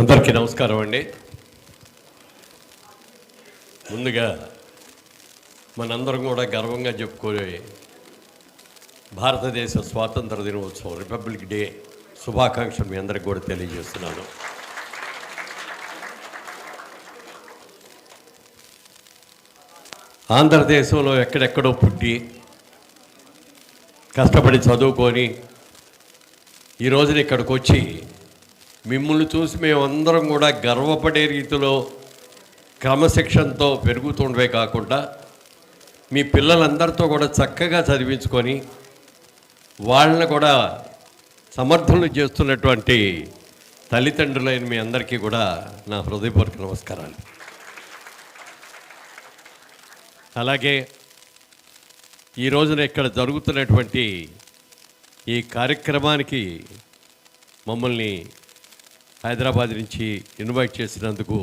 అందరికీ నమస్కారం అండి. ముందుగా మనందరం కూడా గర్వంగా చెప్పుకునే భారతదేశ స్వాతంత్ర దినోత్సవం రిపబ్లిక్ డే శుభాకాంక్షలు మీ అందరికి కూడా తెలియజేస్తున్నాను. ఆంధ్రదేశంలో ఎక్కడెక్కడో పుట్టి కష్టపడి చదువుకొని ఈ రోజున ఇక్కడికి వచ్చి మిమ్మల్ని చూసి మేమందరం కూడా గర్వపడే రీతిలో క్రమశిక్షణతో పెరుగుతుండవే కాకుండా మీ పిల్లలందరితో కూడా చక్కగా చదివించుకొని వాళ్ళని కూడా సమర్థులు చేస్తున్నటువంటి తల్లిదండ్రులైన మీ అందరికీ కూడా నా హృదయపూర్వక నమస్కారాలు. అలాగే ఈ రోజున ఇక్కడ జరుగుతున్నటువంటి ఈ కార్యక్రమానికి మమ్మల్ని హైదరాబాద్ నుంచి ఇన్వైట్ చేసినందుకు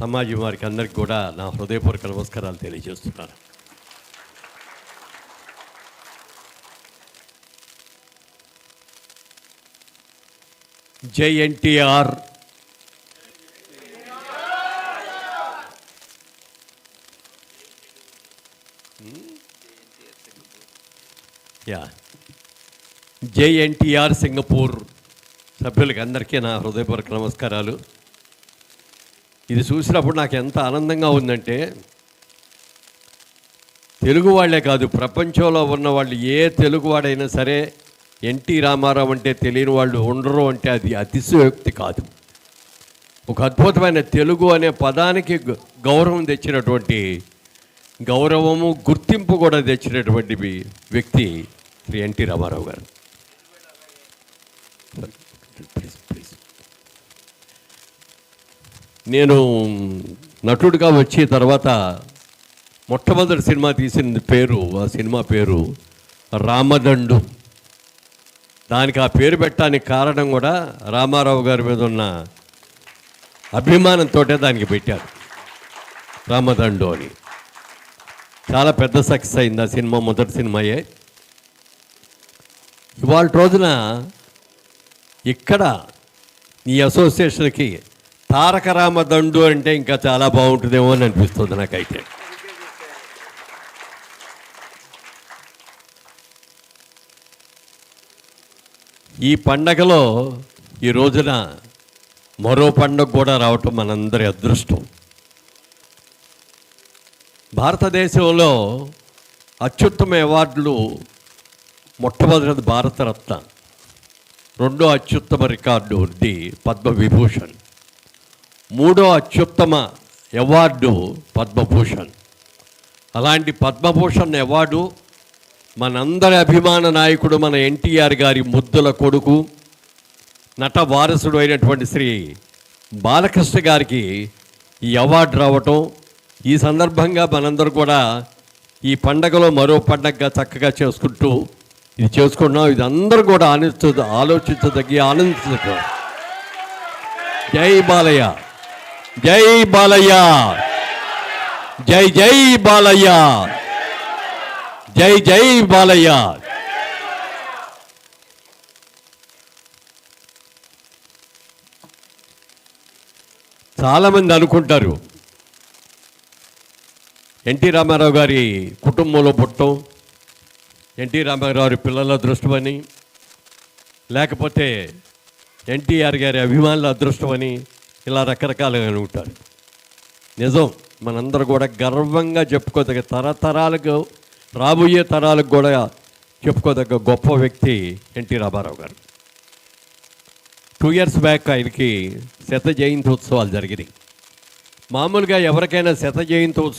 సమాజం వారికి అందరికీ కూడా నా హృదయపూర్వక నమస్కారాలు తెలియజేస్తున్నాను. జై ఎన్టీఆర్. Hmm? యా జై ఎన్టీఆర్ సింగపూర్. సభ్యులకి అందరికీ నా హృదయపూర్వక నమస్కారాలు. ఇది చూసినప్పుడు నాకు ఎంత ఆనందంగా ఉందంటే తెలుగు వాళ్ళే కాదు ప్రపంచంలో ఉన్న వాళ్ళు ఏ తెలుగువాడైనా సరే ఎన్టీ రామారావు అంటే తెలియని వాళ్ళు ఉండరు అంటే అది అతిశయోక్తి కాదు. ఒక అద్భుతమైన తెలుగు అనే పదానికి గ- గౌరవం తెచ్చినటువంటి గౌరవము గుర్తింపు కూడా తెచ్చినటువంటి వ్యక్తి శ్రీ ఎన్టీ రామారావు గారు. నేను నటుడిగా వచ్చి తర్వాత మొట్టమొదటి సినిమా తీసిన పేరు ఆ సినిమా పేరు రామదండు. దానికి ఆ పేరు పెట్టడానికి కారణం కూడా రామారావు గారి మీద ఉన్న అభిమానంతో దానికి పెట్టారు రామదండు అని. చాలా పెద్ద సక్సెస్ అయింది ఆ సినిమా మొదటి సినిమాయే. ఇవాళ రోజున ఇక్కడ ఈ అసోసియేషన్కి తారక రామదండు అంటే ఇంకా చాలా బాగుంటుందేమో అని అనిపిస్తుంది నాకైతే. ఈ పండగలో ఈ రోజున మరో పండగ కూడా రావటం మనందరి అదృష్టం. భారతదేశంలో అత్యుత్తమ అవార్డులు మొట్టమొదటిది భారతరత్న. రెండో అత్యుత్తమ రికార్డు ది పద్మవిభూషణ్. మూడో అత్యుత్తమ అవార్డు పద్మభూషణ్. అలాంటి పద్మభూషణ్ అవార్డు మనందరి అభిమాన నాయకుడు మన ఎన్టీఆర్ గారి ముద్దుల కొడుకు నట వారసుడు అయినటువంటి శ్రీ బాలకృష్ణ గారికి ఈ అవార్డు రావటం ఈ సందర్భంగా మనందరూ కూడా ఈ పండగలో మరో పండగగా చక్కగా చేసుకుంటూ ఇది చేసుకుంటున్నాం. ఇది అందరూ కూడా ఆనందించ ఆలోచించదగ్గి ఆనందించదగ్గ. జై బాలయ్య. జై బాలయ్య. జై జై బాలయ్య. జై జై బాలయ్య. చాలామంది అనుకుంటారు. ఎన్టీ రామారావు గారి కుటుంబంలో పుట్టం. ఎన్టీ రామారావు పిల్లల అదృష్టమని లేకపోతే ఎన్టీఆర్ గారి అభిమానుల అదృష్టమని ఇలా రకరకాలుగా ఉంటారు. నిజం మనందరూ కూడా గర్వంగా చెప్పుకోదగ్గ తరతరాలకు రాబోయే తరాలకు కూడా చెప్పుకోదగ్గ గొప్ప వ్యక్తి ఎన్టీ రామారావు గారు. టూ ఇయర్స్ బ్యాక్ ఆయనకి శత జయంతి ఉత్సవాలు జరిగినాయి. మామూలుగా ఎవరికైనా శత జయంతి ఉత్సవాలు